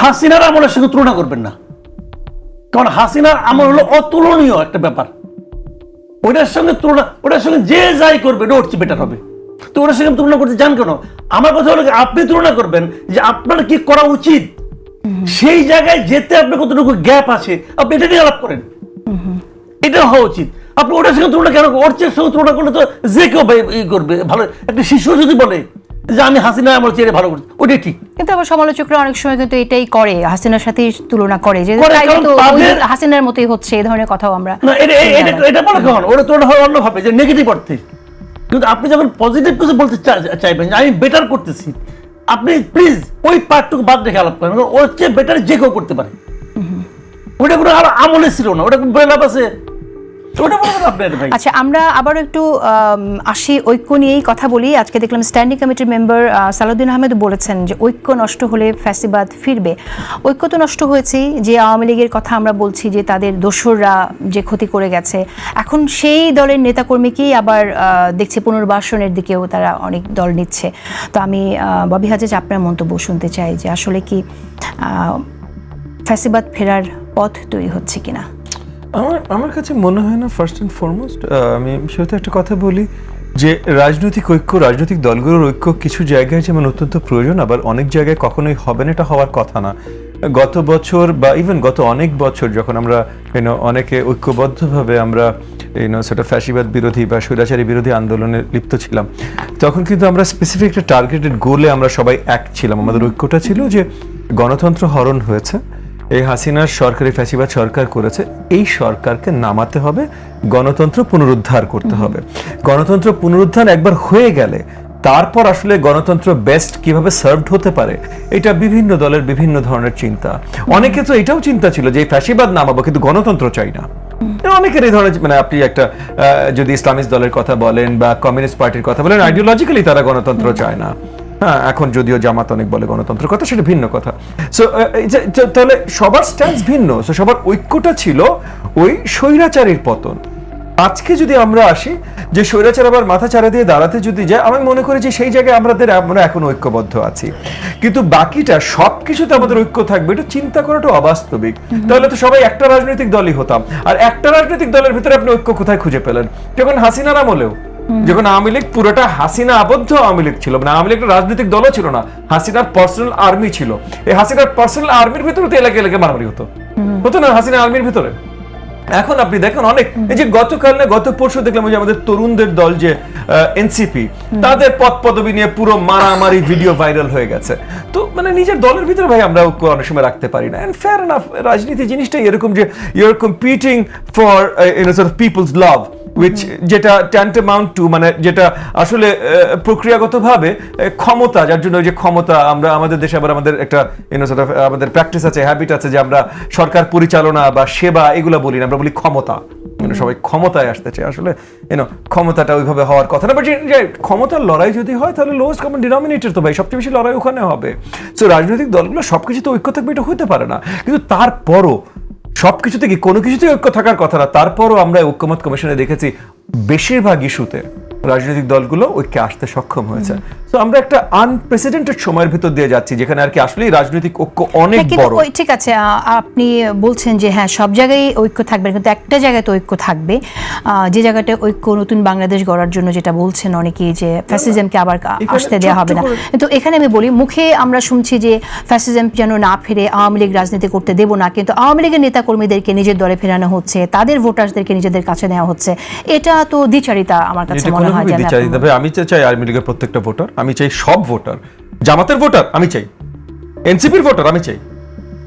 হাসিনার আমলের সঙ্গে তুলনা করবেন না। কারণ হাসিনার আমল হলো অতুলনীয় একটা ব্যাপার। ওটার সঙ্গে তুলনা ওটার সঙ্গে যে যাই করবে এটা হচ্ছে বেটার হবে। তো ওটার সঙ্গে তুলনা করতে চান কেন? আমার কথা হলো আপনি তুলনা করবেন যে আপনার কি করা উচিত? সেই জায়গায় যেতে আপনার কতটুকু গ্যাপ আছে, আপনি এটা নিয়ে আলাপ করেন। এটা হওয়া উচিত। আপনি ওটার সঙ্গে তুলনা কেন ওর সঙ্গে তুলনা করলে তো যে কেউ করবে, ভালো, একটা শিশু যদি বলে যে আমি হাসিনা চেয়ে ভালো করছি ওটাই ঠিক। কিন্তু আবার সমালোচকরা অনেক সময় কিন্তু এটাই করে হাসিনার সাথে তুলনা করে যে তো হাসিনার মতোই হচ্ছে এই ধরনের কথাও আমরা এটা বলে কেমন? ওটা হয় অন্যভাবে যে নেগেটিভ অর্থে। কিন্তু আপনি যখন পজিটিভ কিছু বলতে চাইবেন যে আমি বেটার করতেছি আপনি প্লিজ ওই পার্টটুকু বাদ রেখে আলাপ করেন ওর চেয়ে বেটার যে কেউ করতে পারে। ওটা কোনো আর আমলে ছিল না ওটা কোনো আছে আচ্ছা আমরা আবারও একটু আসি ঐক্য নিয়েই কথা বলি। আজকে দেখলাম স্ট্যান্ডিং কমিটির মেম্বার সালাউদ্দিন আহমেদ বলেছেন যে ঐক্য নষ্ট হলে ফ্যাসিবাদ ফিরবে। ঐক্য তো নষ্ট হয়েছেই যে আওয়ামী লীগের কথা আমরা বলছি যে তাদের দোসররা যে ক্ষতি করে গেছে। এখন সেই দলের নেতাকর্মীকেই আবার দেখছি পুনর্বাসনের দিকেও তারা অনেক দল নিচ্ছে। তো আমি ববি হাজেজ আপনার মন্তব্য শুনতে চাই যে আসলে কি ফ্যাসিবাদ ফেরার পথ তৈরি হচ্ছে কিনা? আমার আমার কাছে মনে হয় না ফার্স্ট অ্যান্ড ফরমোস্ট আমি শুরুতে একটা কথা বলি যে রাজনৈতিক ঐক্য, রাজনৈতিক দলগুলোর ঐক্য কিছু জায়গায় যেমন অত্যন্ত প্রয়োজন, আবার অনেক জায়গায় কখনোই হবে না, এটা হওয়ার কথা না। গত বছর বা ইভেন গত অনেক বছর যখন আমরা ইউনো অনেকে ঐক্যবদ্ধভাবে আমরা ইউনো সেটা ফ্যাসিবাদ বিরোধী বা স্বৈরাচারী বিরোধী আন্দোলনে লিপ্ত ছিলাম, তখন কিন্তু আমরা স্পেসিফিক একটা টার্গেটেড গোলে আমরা সবাই এক ছিলাম। আমাদের ঐক্যটা ছিল যে গণতন্ত্র হরণ হয়েছে। এই হাসিনার সরকারি ফ্যাসিবাদ সরকার করেছে, এই সরকারকে নামাতে হবে, গণতন্ত্র পুনরুদ্ধার করতে হবে। গণতন্ত্র পুনরুদ্ধার একবার হয়ে গেলে, তারপর আসলে গণতন্ত্র বেস্ট কীভাবে সার্ভড হতে পারে, এটা বিভিন্ন দলের বিভিন্ন ধরনের চিন্তা। অনেকে তো এটাও চিন্তা ছিল যে ফ্যাসিবাদ নামাবো, কিন্তু গণতন্ত্র চাই না। অনেকের এই ধরনের মানে আপনি একটা যদি ইসলামিস্ট দলের কথা বলেন বা কমিউনিস্ট পার্টির কথা বলেন আইডিওলজিক্যালি তারা গণতন্ত্র চায় না। হ্যাঁ এখন যদিও জামাত অনেক বলে গণতন্ত্র কথা সেটা ভিন্ন কথা। সো তাহলে সবার স্ট্যান্স ভিন্ন। সো সবার ঐক্যটা ছিল ওই স্বৈরাচারীর পতন। আজকে যদি আমরা আসি যে স্বৈরাচার আবার মাথা চারা দিয়ে দাঁড়াতে যদি যায় আমি মনে করি যে সেই জায়গায় আমাদের আমরা এখন ঐক্যবদ্ধ আছি। কিন্তু বাকিটা সব কিছুতে আমাদের ঐক্য থাকবে এটা চিন্তা করাটা অবাস্তবিক। তাহলে তো সবাই একটা রাজনৈতিক দলই হতাম। আর একটা রাজনৈতিক দলের ভিতরে আপনি ঐক্য কোথায় খুঁজে পেলেন? যখন হাসিনার আমলেও। যখন আওয়ামী লীগ পুরোটা হাসিনা আবদ্ধ আওয়ামী লীগ ছিল মানে আওয়ামী লীগ একটা রাজনৈতিক দলও ছিল না হাসিনার পার্সোনাল আর্মি ছিল। এই হাসিনার পার্সোনাল আর্মির ভিতরে তো এলাকা এলাকা মারামারি হতো। হতো না হাসিনা আর্মির ভিতরে? এখন আপনি দেখেন অনেক এই যে গতকাল না গত পরশু দেখলাম যে আমাদের তরুণদের দল যে এনসিপি তাদের পদ পদবি নিয়ে পুরো মারামারি ভিডিও ভাইরাল হয়ে গেছে। তো মানে নিজের দলের ভিতরে ভাই আমরা ঐক্য অনেক সময় রাখতে পারি না। এন্ড ফেয়ার এনাফ রাজনীতি জিনিসটাই এরকম যে you are competing for sort people's love which যেটা ট্যান্টামাউন্ট টু মানে যেটা আসলে প্রক্রিয়াগতভাবে ক্ষমতা যার জন্য যে ক্ষমতা আমরা আমাদের দেশে আবার আমাদের একটা ইউনো অফ আমাদের প্র্যাকটিস আছে হ্যাবিট আছে যে আমরা সরকার পরিচালনা বা সেবা এগুলো বলি না আমরা বলি ক্ষমতা। know, সবাই ক্ষমতায় আসতে চায়। আসলে ইউনো ক্ষমতাটা ওইভাবে হওয়ার কথা না বাট যে ক্ষমতার লড়াই যদি হয় তাহলে লোয়েস্ট কমন ডিনোমিনেটর তো ভাই সবচেয়ে বেশি লড়াই ওখানে হবে। সো রাজনৈতিক দলগুলো সবকিছু তো ঐক্য থাকবে এটা হতে পারে না। কিন্তু তারপরও সবকিছুতে কি কোনো কিছুতেই ঐক্য থাকার কথা না? তারপরও আমরা ঐক্যমত কমিশনে দেখেছি বেশিরভাগ ইস্যুতে। রাজনৈতিক দলগুলো ঐক্যে আসতে সক্ষম হয়েছে। তো আমরা একটা আনপ্রেসিডেন্টেড সময়ের ভিতর দিয়ে যাচ্ছি যেখানে আর কি আসলেই রাজনৈতিক ঐক্য অনেক হ্যাঁ, বড়। ঠিক আছে আপনি বলছেন যে হ্যাঁ সব জায়গায় ঐক্য থাকবে কিন্তু একটা জায়গায় তো ঐক্য থাকবে। যে জায়গাটা ঐক্য নতুন বাংলাদেশ গড়ার জন্য যেটা বলছেন অনেকেই যে ফ্যাসিজমকে আবার এখানে আসতে দেওয়া হবে না। কিন্তু এখানে আমি বলি মুখে আমরা শুনছি যে ফ্যাসিজম যেন না ফিরে আওয়ামী লীগ রাজনীতি করতে দেব না কিন্তু আওয়ামী লীগের নেতা নেতাকর্মীদেরকে নিজের দলে ফেরানো হচ্ছে তাদের ভোটারদেরকে নিজেদের কাছে নেওয়া হচ্ছে। এটা তো দ্বিচারিতা আমার কাছে মনে হয় কোনোভাবেই যে আমি বিচারিত হবে আমি চাই আর্মি লীগের প্রত্যেকটা ভোটার আমি চাই সব ভোটার জামাতের ভোটার আমি চাই। এনসিপির ভোটার আমি চাই।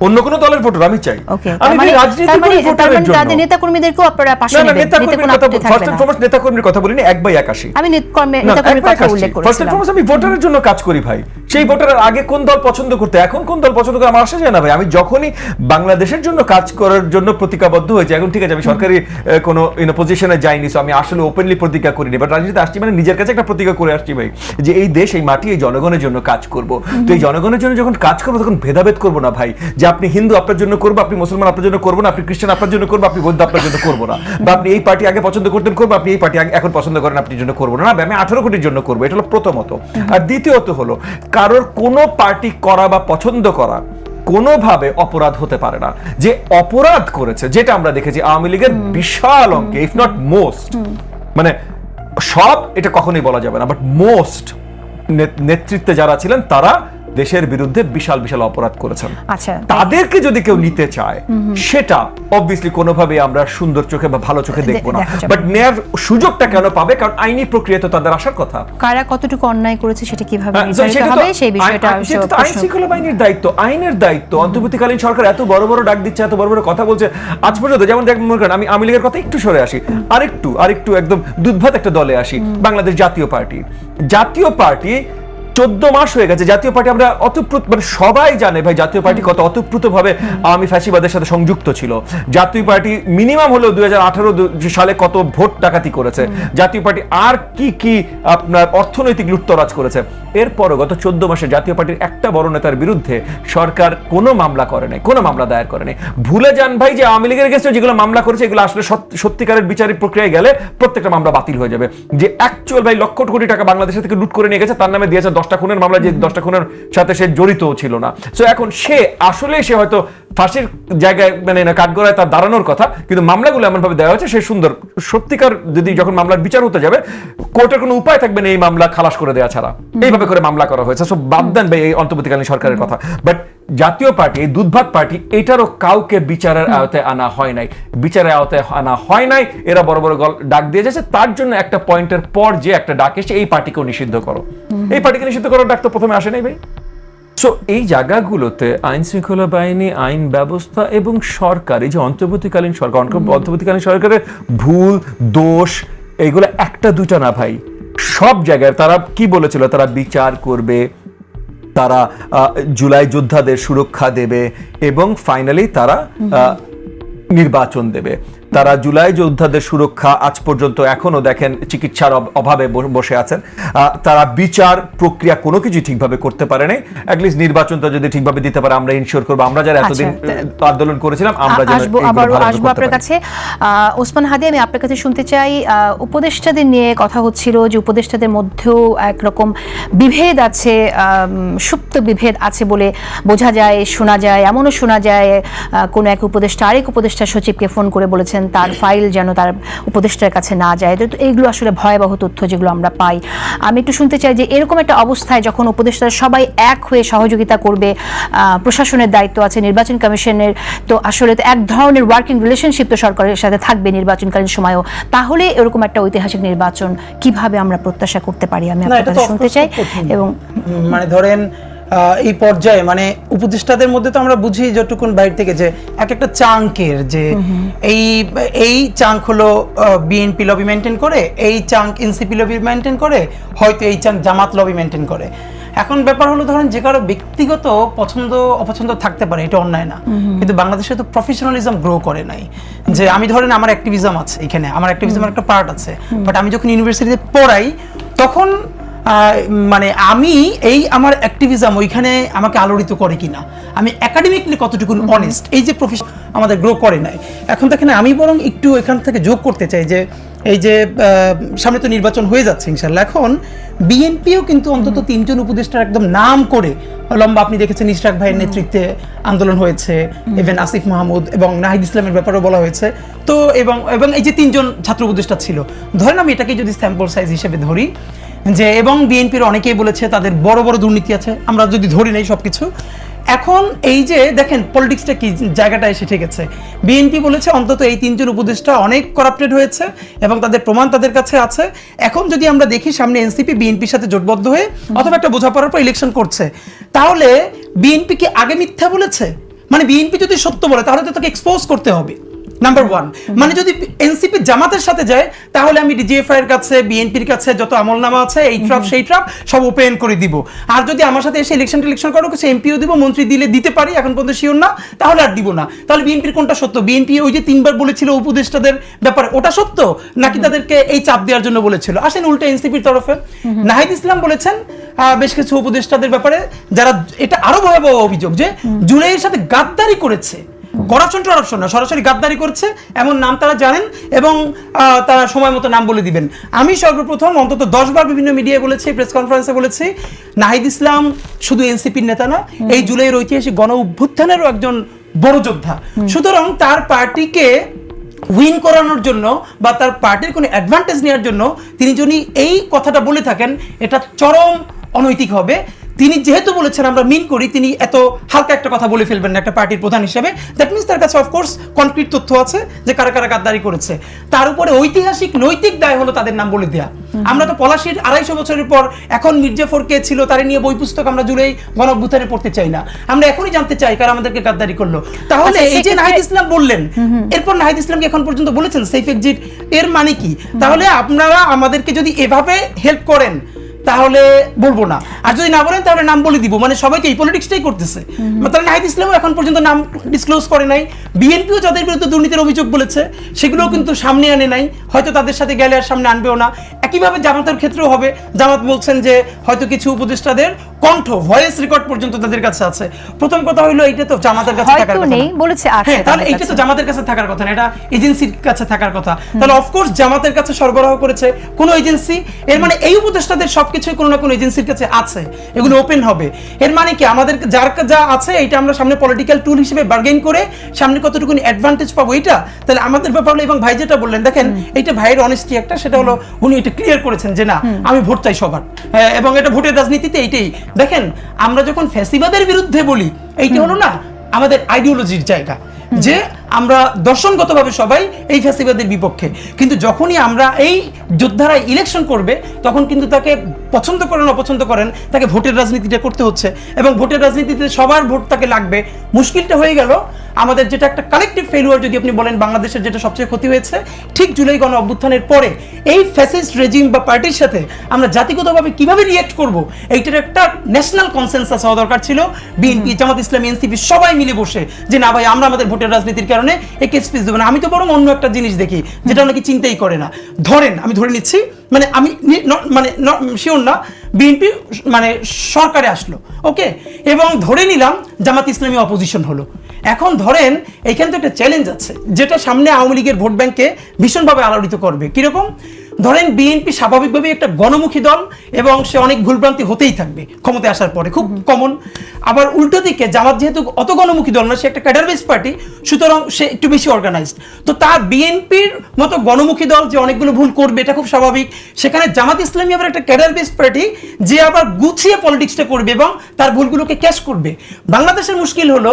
অন্য কোনো দলের ভোটার আমি চাই। আমি মানে রাজনীতি করি মানে- ভোটারের মানে তাদের জন্য নেতাকর্মীদেরকেও আপনারা পাশে নেবেন নেতা এতে কথা ফার্স্ট এন্ড ফরমোস্ট নেতা কর্মীর কথা বলিনি এক বাই একাশি। আমি নেতাকর্মী- না, নেতাকর্মীর একবার কথা উল্লেখ First and করেছিলাম foremost আমি ভোটারের জন্য কাজ করি ভাই। সেই ভোটারের আগে কোন দল পছন্দ করতে এখন কোন দল পছন্দ করে আমার আসা যায় না ভাই। আমি যখনই বাংলাদেশের জন্য কাজ করার জন্য প্রতিজ্ঞাবদ্ধ হয়েছে এখন ঠিক আছে আমি সরকারি কোনো ইন পজিশনে যাইনি so আমি আসলে ওপেনলি প্রতিজ্ঞা করিনি। বাট রাজনীতিতে আসছি মানে নিজের কাছে একটা প্রতিজ্ঞা করে আসছি ভাই যে এই দেশ এই মাটি এই জনগণের জন্য কাজ করব। তো এই জনগণের জন্য যখন কাজ করব তখন ভেদাভেদ করব না ভাই। যে আপনি হিন্দু আপনার জন্য করব আপনি মুসলমান আপনার জন্য করব না আপনি খ্রিস্টান আপনার জন্য করব আপনি বৌদ্ধ আপনার জন্য করব না। বা আপনি এই পার্টি আগে পছন্দ করতেন করব আপনি এই পার্টি এখন পছন্দ করেন আপনি জন্য করব না। আমি আঠারো কোটির জন্য করব এটা হলো প্রথমত। আর দ্বিতীয়ত হলো কারোর কোনো পার্টি করা বা পছন্দ করা কোনোভাবে অপরাধ হতে পারে না। যে অপরাধ করেছে যেটা আমরা দেখেছি আওয়ামী লীগের বিশাল অঙ্কে ইফ নট মোস্ট মানে সব এটা কখনোই বলা যাবে না বাট মোস্ট নেতৃত্বে যারা ছিলেন তারা দেশের বিরুদ্ধে বিশাল বিশাল অপরাধ করেছেন। আচ্ছা। তাদেরকে যদি কেউ নিতে চায় সেটা অবভিয়াসলি কোনোভাবে আমরা সুন্দর চোখে বা ভালো চোখে দেখব না। বাট নেয়ার সুযোগটা কেন পাবে? কারণ আইনি প্রক্রিয়া তো তাদের আসার কথা। কারা কতটুকু অন্যায় করেছে সেটা কীভাবে হ্যাঁ, নির্ধারিত হবে সেই বিষয়টা আইন- সেটা তো আইন প্রশ্ন- শৃঙ্খলা বাহিনীর দায়িত্ব আইনের দায়িত্ব। অন্তর্বর্তীকালীন সরকার এত বড় বড় ডাক দিচ্ছে এত বড় বড় কথা বলছে। আজ পর্যন্ত যেমন দেখ মনে করেন আমি আওয়ামী লীগের কথা একটু সরে আসি। আরেকটু আরেকটু একদম দুধভাত একটা দলে আসি। বাংলাদেশ জাতীয় পার্টি। জাতীয় পার্টি চোদ্দ মাস হয়ে গেছে, জাতীয় পার্টি আমরা অতপ্রুত মানে সবাই জানে ভাই, জাতীয় পার্টি কত অতপ্রুত ভাবে আওয়ামী ফ্যাসিবাদের সাথে সংযুক্ত ছিল। জাতীয় পার্টি মিনিমাম হলেও দুই হাজার আঠারো সালে কত ভোট ডাকাতি করেছে। জাতীয় পার্টি আর কি কি আপনার অর্থনৈতিক লুটতরাজ করেছে। এরপরও গত চোদ্দ মাসে জাতীয় পার্টির একটা বড় নেতার বিরুদ্ধে সরকার কোনো মামলা করে নাই, কোনো মামলা দায়ের করে নাই। ভুলে যান ভাই যে আওয়ামী লীগের গেছে যেগুলো মামলা করেছে, এগুলো আসলে সত্যিকারের বিচারিক প্রক্রিয়ায় গেলে প্রত্যেকটা মামলা বাতিল হয়ে যাবে। যে অ্যাকচুয়াল ভাই লক্ষ কোটি টাকা বাংলাদেশ থেকে লুট করে নিয়ে গেছে, তার নামে দিয়েছে দশটা খুনের মামলা যে দশটা খুনের সাথে সে জড়িত ছিল না। সো এখন সে আসলে সে হয়তো ফাঁসির জায়গায় মানে না কাঠগড়ায় তার দাঁড়ানোর কথা, কিন্তু মামলাগুলো এমন ভাবে দেওয়া হয়েছে সে সুন্দর, সত্যিকার যদি যখন মামলার বিচার হতে যাবে, কোর্টের কোনো উপায় থাকবে না এই মামলা খালাস করে দেওয়া ছাড়া। এইভাবে করে মামলা করা হয়েছে, সো বাদ দেন ভাই এই অন্তর্বর্তীকালীন সরকারের কথা। বাট জাতীয় পার্টি, এই দুধভাত পার্টি, এটারও কাউকে বিচারের আওতায় আনা হয় নাই। বিচারের আওতায় আনা হয় নাই, এরা বড় বড় গল ডাক দিয়ে যাচ্ছে, তার জন্য একটা পয়েন্টের পর যে একটা ডাক এসে এই পার্টিকেও নিষিদ্ধ করো। এই পার্টিকে নিষিদ্ধ করার ডাক তো প্রথমে আসে নাই ভাই। সো এই জায়গাগুলোতে আইন শৃঙ্খলা বাহিনী আইন ব্যবস্থা এবং সরকার এই যে অন্তর্বর্তীকালীন সরকার অন্ত- অন্তর্বর্তীকালীন সরকারের ভুল দোষ এইগুলো একটা দুটা না ভাই। সব জায়গায় তারা কি বলেছিল? তারা বিচার করবে তারা আহ, জুলাই যোদ্ধাদের সুরক্ষা দেবে এবং ফাইনালি তারা নির্বাচন দেবে। তারা জুলাই যোদ্ধাদের সুরক্ষা আজ পর্যন্ত এখনও দেখেন চিকিৎসার অভাবে বসে আছেন। তারা বিচার প্রক্রিয়া কোনো কিছু ঠিকভাবে করতে পারে নাই। অ্যাটলিস্ট নির্বাচনটা যদি ঠিকভাবে দিতে পারে আমরা ইনশিওর করব। আমরা যারা এতদিন আচ্ছা, আন্দোলন করেছিলাম আমরা আসব আবারও আসব আপনার কাছে। ওসমান হাদি আমি আপনার কাছে শুনতে চাই। উপদেষ্টাদের নিয়ে কথা হচ্ছিল যে উপদেষ্টাদের মধ্যেও একরকম বিভেদ আছে সুপ্ত বিভেদ আছে বলে বোঝা যায় শোনা যায় এমনও শোনা যায় কোনো এক উপদেষ্টা আরেক উপদেষ্টা সচিবকে ফোন করে বলেছেন তার ফাইল যেন তার উপদেষ্টার কাছে না যায়। তো এইগুলো আসলে ভয়াবহ তথ্য যেগুলো আমরা পাই। আমি একটু শুনতে চাই যে এরকম একটা অবস্থায় যখন উপদেষ্টারা সবাই এক হয়ে সহযোগিতা করবে প্রশাসনের দায়িত্ব আছে নির্বাচন কমিশনের তো আসলে তো এক ধরনের ওয়ার্কিং রিলেশনশিপ তো সরকারের সাথে থাকবে নির্বাচনকালীন সময়ও তাহলে এরকম একটা ঐতিহাসিক নির্বাচন কীভাবে আমরা প্রত্যাশা করতে পারি? আমি আপনার কাছে শুনতে চাই এবং মানে ধরেন এই পর্যায়ে মানে উপদেষ্টাদের মধ্যে তো আমরা বুঝি যতটুকুন বাইরে থেকে যে এক একটা চাঙ্কের যে এই এই চাঙ্ক হলো বিএনপি লবি মেনটেন করে এই চাঙ্ক এনসিপি লবি মেনটেন করে হয়তো এই চাঙ্ক জামাত লবি মেনটেন করে। এখন ব্যাপার হলো ধরেন যে কারও ব্যক্তিগত পছন্দ অপছন্দ থাকতে পারে এটা অন্যায় না। কিন্তু বাংলাদেশে তো প্রফেশনালিজম গ্রো করে নাই। যে আমি ধরেন আমার অ্যাক্টিভিজম আছে এখানে আমার অ্যাক্টিভিজমের একটা পার্ট আছে। বাট আমি যখন ইউনিভার্সিটিতে পড়াই তখন মানে আমি এই আমার অ্যাক্টিভিজম ওইখানে আমাকে আলোড়িত করে কিনা? আমি একাডেমিকলি কতটুকু অনেস্ট এই যে প্রফেশন আমাদের গ্রো করে নাই। এখন দেখেন আমি বরং একটু এখান থেকে যোগ করতে চাই যে এই যে সামনে তো নির্বাচন হয়ে যাচ্ছে ইনশাল্লাহ এখন বিএনপিও কিন্তু অন্তত তিনজন উপদেষ্টার একদম নাম করে লম্বা আপনি দেখেছেন ইশরাক ভাইয়ের নেতৃত্বে আন্দোলন হয়েছে ইভেন আসিফ মাহমুদ এবং নাহিদ ইসলামের ব্যাপারেও বলা হয়েছে। তো এবং এবং এই যে তিনজন ছাত্র উপদেষ্টা ছিল ধরেন আমি এটাকে যদি স্যাম্পল সাইজ হিসেবে ধরি যে এবং বিএনপির অনেকেই বলেছে তাদের বড় বড় দুর্নীতি আছে, আমরা যদি ধরি নেই সবকিছু। এখন এই যে দেখেন পলিটিক্সটা কি জায়গাটা এসে ঠেকেছে। বিএনপি বলেছে অন্তত এই তিনজন উপদেষ্টা অনেক করাপ্টেড হয়েছে এবং তাদের প্রমাণ তাদের কাছে আছে। এখন যদি আমরা দেখি সামনে এনসিপি বিএনপির সাথে জোটবদ্ধ হয়ে অথবা একটা বোঝাপড়ার পর ইলেকশন করছে, তাহলে বিএনপি কি আগে মিথ্যা বলেছে? মানে বিএনপি যদি সত্য বলে, তাহলে তো তাকে এক্সপোজ করতে হবে। নাম্বার ওয়ান মানে যদি এনসিপি জামাতের সাথে যায় তাহলে আমি ডিজিএফআই এর কাছে বিএনপির কাছে যত আমলনামা আছে এই ট্রাপ সেই ট্রাপ সব ওপেন করে দিব। আর যদি আমার সাথে এসে ইলেকশন টিলেকশন করো কিছু এমপিও দিব মন্ত্রী দিলে দিতে পারি এখন পর্যন্ত শিওর না তাহলে আর দিব না। তাহলে বিএনপির কোনটা সত্য? বিএনপি ওই যে তিনবার বলেছিল উপদেষ্টাদের ব্যাপারে ওটা সত্য? নাকি তাদেরকে এই চাপ দেওয়ার জন্য বলেছিল? আসেন উল্টো এনসিপির তরফে। নাহিদ ইসলাম বলেছেন বেশ কিছু উপদেষ্টাদের ব্যাপারে যারা এটা আরও ভয়াবহ অভিযোগ যে জুলাইয়ের সাথে গাদ্দারি করেছে। করাপশন টরাপশন না সরাসরি গাদ্দারি করছে এমন নাম তারা জানেন এবং তারা সময় মতো নাম বলে দিবেন। আমি সর্বপ্রথম অন্তত দশ বার বিভিন্ন মিডিয়ায় বলেছি প্রেস কনফারেন্সে বলেছি নাহিদ ইসলাম শুধু এনসিপির নেতা না এই জুলাইয়ের ঐতিহাসিক গণ অভ্যুত্থানেরও একজন বড় যোদ্ধা। সুতরাং তার পার্টিকে উইন করানোর জন্য বা তার পার্টির কোনো অ্যাডভান্টেজ নেওয়ার জন্য তিনি যদি এই কথাটা বলে থাকেন এটা চরম অনৈতিক হবে। তিনি যেহেতু বলেছেন আমরা মিন করি তিনি এত হালকা একটা কথা বলে ফেলবেন না একটা পার্টির প্রধান হিসেবে। দ্যাট মিনস তার কাছে অফকোর্স কনক্রিট তথ্য আছে যে কারা কারা গাদ্দারি করেছে। তার উপরে ঐতিহাসিক নৈতিক দায় হলো তাদের নাম বলে দেয়া। আমরা তো পলাশির আড়াইশো বছরের পর এখন মির্জাফর কে ছিল তারে নিয়ে বই পুস্তক আমরা জুড়েই গণঅভ্যুত্থানে পড়তে চাই না। আমরা এখনই জানতে চাই কারা আমাদেরকে গাদ্দারি করল। তাহলে আচ্ছা, এই যে নাহিদ ইসলাম বললেন এরপর নাহিদ ইসলামকে এখন পর্যন্ত বলেছেন সেফ এক্সিট এর মানে কি? তাহলে আপনারা আমাদেরকে যদি এভাবে হেল্প করেন তাহলে বলব না। আর যদি না বলেন তাহলে নাম বলে দিব। মানে সবাইকে এই পলিটিক্সটাই করতেছে। তাহলে নাহিদ ইসলামও এখন পর্যন্ত নাম ডিসক্লোজ করে নাই। বিএনপিও যাদের বিরুদ্ধে দুর্নীতির অভিযোগ বলেছে সেগুলোও কিন্তু সামনে আনে নাই। হয়তো তাদের সাথে গেলে আর সামনে আনবেও না। একইভাবে জামাতের ক্ষেত্রেও হবে। জামাত বলছেন যে হয়তো কিছু উপদেষ্টাদের কণ্ঠ ভয়েস রেকর্ড পর্যন্ত তাদের কাছে আছে। প্রথম কথা হইল এইটা তো জামাতের কাছে থাকার কথা নেই বলেছে আছে হ্যাঁ তাহলে এইটা তো জামাতের কাছে থাকার কথা না। এটা এজেন্সির কাছে থাকার কথা। তাহলে অফকোর্স জামাতের কাছে সরবরাহ করেছে কোন এজেন্সি এর মানে এই উপদেষ্টাদের সবকিছু কোনো না কোনো এজেন্সির কাছে আছে এগুলো ওপেন হবে। এর মানে কি? আমাদের যার যা আছে এটা আমরা সামনে পলিটিক্যাল টুল হিসেবে বার্গেন করে সামনে কতটুকু অ্যাডভান্টেজ পাবো এটা তাহলে আমাদের ব্যাপার হলো এবং ভাই যেটা বললেন দেখেন এইটা ভাইয়ের অনেস্টি একটা সেটা হলো উনি এটা ক্লিয়ার করেছেন যে না আমি ভোট চাই সবার। হ্যাঁ, এবং এটা ভোটের রাজনীতিতে এইটাই। দেখেন আমরা যখন ফ্যাসিবাদের বিরুদ্ধে বলি এইটা হলো না আমাদের আইডিওলজির জায়গা। যে আমরা দর্শনগতভাবে সবাই এই ফ্যাসিবাদের বিপক্ষে। কিন্তু যখনই আমরা এই যোদ্ধারা ইলেকশন করবে তখন কিন্তু তাকে পছন্দ করেন অপছন্দ করেন তাকে ভোটের রাজনীতিটা করতে হচ্ছে এবং ভোটের রাজনীতিতে সবার ভোট তাকে লাগবে। মুশকিলটা হয়ে গেল। আমাদের যেটা একটা কালেকটিভ ফেলিওর যদি আপনি বলেন বাংলাদেশের যেটা সবচেয়ে ক্ষতি হয়েছে ঠিক জুলাই গণ অভ্যুত্থানের পরে এই ফ্যাসিস্ট রেজিম বা পার্টির সাথে আমরা জাতিগতভাবে কীভাবে রিয়েক্ট করব এইটার একটা ন্যাশনাল কনসেন্সাস হওয়া দরকার ছিল। বিএনপি জামাত ইসলামী এনসিপি সবাই মিলে বসে যে না ভাই আমরা আমাদের ভোটের রাজনীতির কারণে একে স্পেস দেবে না। আমি তো বরং অন্য একটা জিনিস দেখি, যেটা অনেকে চিন্তাই করে না। ধরেন, আমি ধরে নিচ্ছি মানে আমি মানে শিওর না, বিএনপি মানে সরকারে আসলো, ওকে? এবং ধরে নিলাম জামাত ইসলামী অপোজিশন হলো। এখন ধরেন, এখানে তো একটা চ্যালেঞ্জ আছে, যেটা সামনে আওয়ামী লীগের ভোট ব্যাংকে ভীষণভাবে আলোড়িত করবে। কীরকম? ধরেন বিএনপি স্বাভাবিকভাবে একটা গণমুখী দল এবং সে অনেক ভুলভ্রান্তি হতেই থাকবে ক্ষমতায় আসার পরে, খুব কমন আবার উল্টো দিকে জামাত যেহেতু অত গণমুখী দল না, সে একটা ক্যাডার বেস পার্টি সুতরাং সে একটু বেশি অর্গানাইজড তো তার বিএনপির মতো গণমুখী দল যে অনেকগুলো ভুল করবে, এটা খুব স্বাভাবিক। সেখানে জামাত ইসলামী আবার একটা ক্যাডার বেস পার্টি যে আবার গুছিয়ে পলিটিক্সটা করবে এবং তার ভুলগুলোকে ক্যাশ করবে। বাংলাদেশের মুশকিল হলো,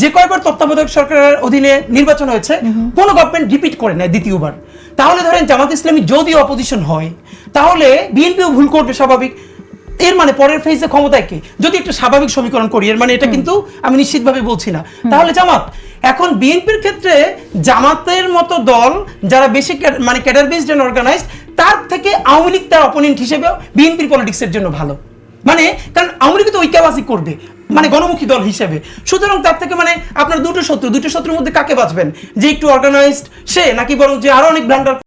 যে কয়বার তত্ত্বাবধায়ক সরকারের অধীনে নির্বাচন হয়েছে, কোনো গভর্নমেন্ট রিপিট করে নেয় দ্বিতীয়বার। তাহলে ধরেন জামাত ইসলামী যদি অপোজিশন হয় তাহলে বিএনপিও ভুল করবে স্বাভাবিক। এর মানে পরের ফেজে ক্ষমতায় কে? যদি একটা স্বাভাবিক সমীকরণ করি এর মানে এটা কিন্তু আমি নিশ্চিতভাবে বলছি না। তাহলে জামাত এখন বিএনপির ক্ষেত্রে জামাতের মতো দল যারা বেশি মানে ক্যাডার বেসড অ্যান্ড অর্গানাইজড তার থেকে আওয়ামী লীগ তার অপোনেন্ট হিসেবে বিএনপির পলিটিক্সের জন্য ভালো। মানে কারণ আওয়ামী লীগ তো ঐক্যবাসী করবে। মানে গণমুখী দল হিসেবে। সুতরাং তার থেকে মানে আপনার দুটো শত্রু, দুটো শত্রুর মধ্যে কাকে বাঁচবেন? যে একটু অর্গানাইজড সে, নাকি বরং যে আরও অনেক ব্লান্ডার